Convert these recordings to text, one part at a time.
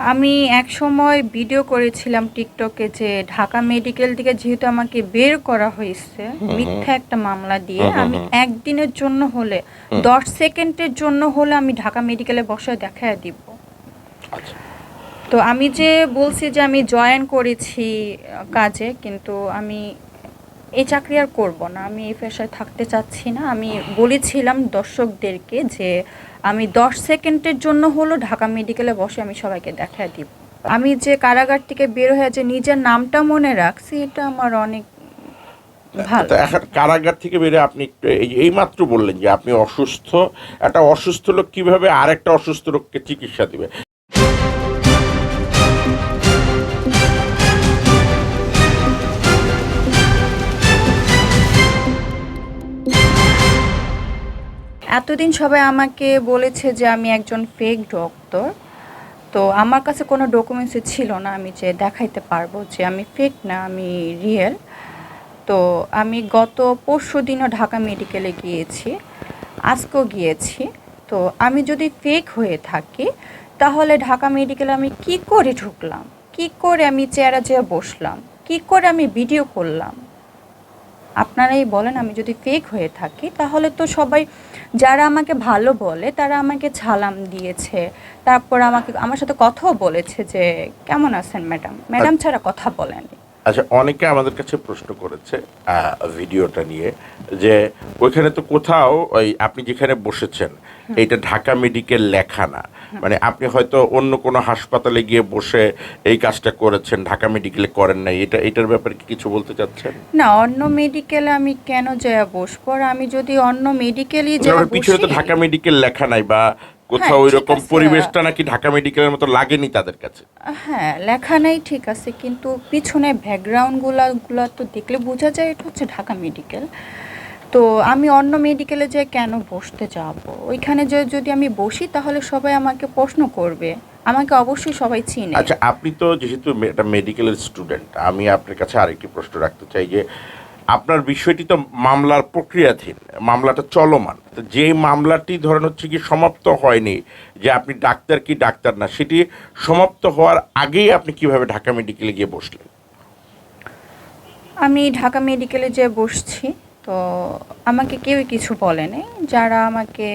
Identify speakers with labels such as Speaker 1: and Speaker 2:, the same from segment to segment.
Speaker 1: আমি এক সময় ভিডিও করেছিলাম টিকটকে যে ঢাকা মেডিকেল থেকে যেহেতু আমাকে বের করা হয়েছে মিথ্যা একটা মামলা দিয়ে আমি একদিনের জন্য হলে দশ সেকেন্ডের জন্য হলে আমি ঢাকা মেডিকেলে বসে দেখায় দিব।
Speaker 2: আচ্ছা।
Speaker 1: তো আমি যে বলছি যে আমি জয়েন করেছি কাজে কিন্তু আমি এই চাকরি আর করব না। আমি এই পেশায় থাকতে চাচ্ছি না। আমি বলেছিলাম দর্শকদেরকে যে আমি দশ সেকেন্ডের জন্য হলো ঢাকা মেডিকেলে বসে আমি সবাইকে দেখায় দিব। আমি যে কারাগার থেকে বের হয়ে যে নিজের নামটা মনে রাখছি, এটা আমার অনেক
Speaker 2: কারাগার থেকে বেরে আপনি এই- এইমাত্র বললেন যে আপনি অসুস্থ। একটা অসুস্থ লোক কীভাবে আরেকটা অসুস্থ লোককে চিকিৎসা দিবে?
Speaker 1: এতদিন সবাই আমাকে বলেছে যে আমি একজন ফেক ডক্টর তো আমার কাছে কোনো ডকুমেন্টসই ছিল না আমি যে দেখাইতে পারব যে আমি ফেক না, আমি রিয়েল তো আমি গত পরশু দিনও ঢাকা মেডিকেলে গিয়েছি, আজকেও গিয়েছি। তো আমি যদি ফেক হয়ে থাকি, তাহলে ঢাকা মেডিকেলে আমি কি করে ঢুকলাম? কি করে আমি চেয়ারে যেয়ে বসলাম? কি করে আমি ভিডিও করলাম? আপনারাই বলেন আমি যদি ফেক হয়ে থাকি তাহলে তো সবাই যারা আমাকে ভালো বলে তারা আমাকে ছালাম দিয়েছে। তারপর আমাকে আমার সাথে কথাও বলেছে যে কেমন আছেন ম্যাডাম? ম্যাডাম ছাড়া কথা বলেনি
Speaker 2: আচ্ছা অনেকে আমাদের কাছে প্রশ্ন করেছে ভিডিওটা নিয়ে যে ওইখানে তো কোথাও ওই আপনি যেখানে বসেছেন এটা ঢাকা মেডিকেল লেখা না। মানে আপনি হয়তো অন্য কোনো হাসপাতালে গিয়ে বসে এই কাজটা করেছেন ঢাকা মেডিকেলে করেন নাই এটা এটার ব্যাপারে কি কিছু বলতে চাচ্ছেন?
Speaker 1: না অন্য মেডিকেলে আমি কেন যায় বসবো? আর আমি যদি অন্য মেডিকেলই যাই
Speaker 2: পিছনে তো ঢাকা মেডিকেল লেখা নাই বা কোথাও
Speaker 1: হ্যাঁ,
Speaker 2: ওই রকম পরিবেশটা নাকি ঢাকা মেডিকেলের মতো লাগেনি তাদের কাছে?
Speaker 1: হ্যাঁ লেখা নাই ঠিক আছে কিন্তু পিছনে ব্যাকগ্রাউন্ডগুলো গুলো তো দেখলে বোঝা যায় এটা হচ্ছে ঢাকা মেডিকেল তো আমি অন্য মেডিকেলে যে কেন বসতে যাব? ওইখানে যে যদি আমি বসি তাহলে সবাই আমাকে প্রশ্ন করবে। আমাকে অবশ্যই সবাই চিনে।
Speaker 2: আচ্ছা আপনি তো যেহেতু একটা মেডিকেলের স্টুডেন্ট আমি আপনার কাছে আরেকটি প্রশ্ন রাখতে চাই যে আপনার বিষয়টি তো মামলার প্রক্রিয়াধীন, মামলাটা চলমান। তো যে মামলাটি ধরেন হচ্ছে কি সমাপ্ত হয়নি, যে আপনি ডাক্তার কি ডাক্তার না, সেটি সমাপ্ত হওয়ার আগেই আপনি কীভাবে ঢাকা মেডিকেলে গিয়ে বসলেন?
Speaker 1: আমি ঢাকা মেডিকেলে যে বসছি, তো আমাকে কেউই কিছু বলেনি। যারা আমাকে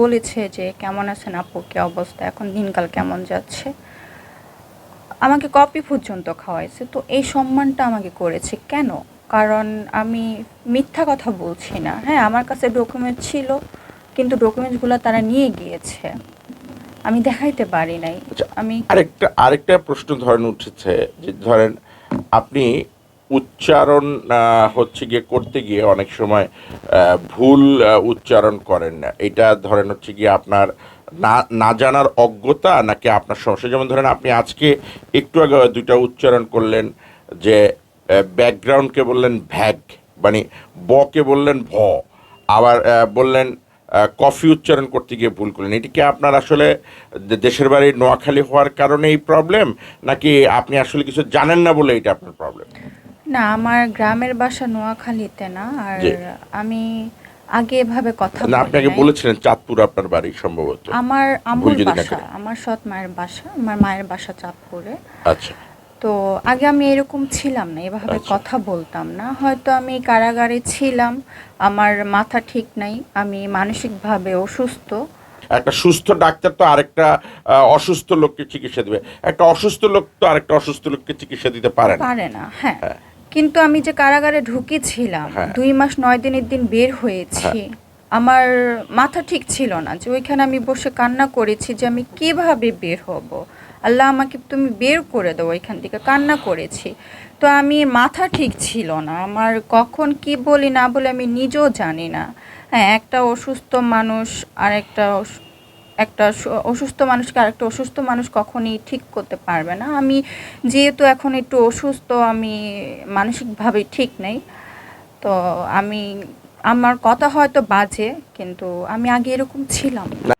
Speaker 1: বলেছে যে কেমন আছেন আপু, কি অবস্থা, এখন দিনকাল কেমন যাচ্ছে, আমাকে কপি পর্যন্ত খাওয়াইছে। তো এই সম্মানটা আমাকে করেছে কেন? কারণ আমি মিথ্যা কথা বলছি না। হ্যাঁ আমার কাছে ডকুমেন্ট ছিল কিন্তু ডকুমেন্টসগুলো তারা নিয়ে গিয়েছে। আমি দেখাইতে পারি নাই।
Speaker 2: আচ্ছা,
Speaker 1: আমি
Speaker 2: আরেকটা আরেকটা প্রশ্ন ধরেন উঠেছে যে ধরেন আপনি উচ্চারণ হচ্ছে গিয়ে করতে গিয়ে অনেক সময় ভুল উচ্চারণ করেন না। এটা ধরেন হচ্ছে গিয়ে আপনার না না জানার অজ্ঞতা নাকি আপনার সমস্যা? যেমন ধরেন আপনি আজকে একটু আগে দুইটা উচ্চারণ করলেন যে ব্যাকগ্রাউন্ডকে বললেন ভ্যাগ মানে বকে বললেন ভ আবার বললেন কফি উচ্চারণ করতে গিয়ে ভুল করলেন। এটি কি আপনার আসলে দেশের বাড়ি নোয়াখালী হওয়ার কারণে এই প্রবলেম নাকি আপনি আসলে কিছু জানেন না বলে এটা আপনার প্রবলেম
Speaker 1: না আমার গ্রামের বাসা নোয়াখালীতে না আর আমি আগে এভাবে কথা
Speaker 2: না
Speaker 1: বলি
Speaker 2: আপনি আগে
Speaker 1: নাই।
Speaker 2: বলেছিলেন চাঁদপুর আপনার বাড়ি সম্ভবত।
Speaker 1: আমার আমার বাসা আমার সৎ মায়ের বাসা আমার মায়ের বাসা চাঁদপুরে।
Speaker 2: আচ্ছা।
Speaker 1: তো আগে আমি এরকম ছিলাম না এভাবে
Speaker 2: আচ্ছা।
Speaker 1: কথা বলতাম না। হয়তো আমি কারাগারে ছিলাম আমার মাথা ঠিক নাই আমি মানসিকভাবে অসুস্থ।
Speaker 2: একটা সুস্থ ডাক্তার তো আরেকটা অসুস্থ লোককে চিকিৎসা দিবে। একটা অসুস্থ লোক তো আরেকটা অসুস্থ লোককে চিকিৎসা দিতে পারে না।
Speaker 1: পারে না হ্যাঁ।
Speaker 2: হ্যাঁ।
Speaker 1: কিন্তু আমি যে কারাগারে ঢুকেছিলাম
Speaker 2: হ্যাঁ।
Speaker 1: দুই মাস নয় দিনের দিন বের হয়েছি আমার মাথা ঠিক ছিল না। যে ওইখানে আমি বসে কান্না করেছি যে আমি কীভাবে বের হব? আল্লাহ আমাকে তুমি বের করে দাও, এখান থেকে কান্না করেছি। তো আমি, মাথা ঠিক ছিল না। আমার কখন কি বলি না বলে আমি নিজেও জানি না। হ্যাঁ একটা অসুস্থ মানুষ আর একটা একটা অসুস্থ মানুষকে আরেকটা অসুস্থ মানুষ কখনই ঠিক করতে পারবে না। আমি যেহেতু এখন একটু অসুস্থ, আমি মানসিকভাবে ঠিক নেই। তো আমি, আমার কথা হয়তো বাজে, কিন্তু আমি আগে এরকম ছিলাম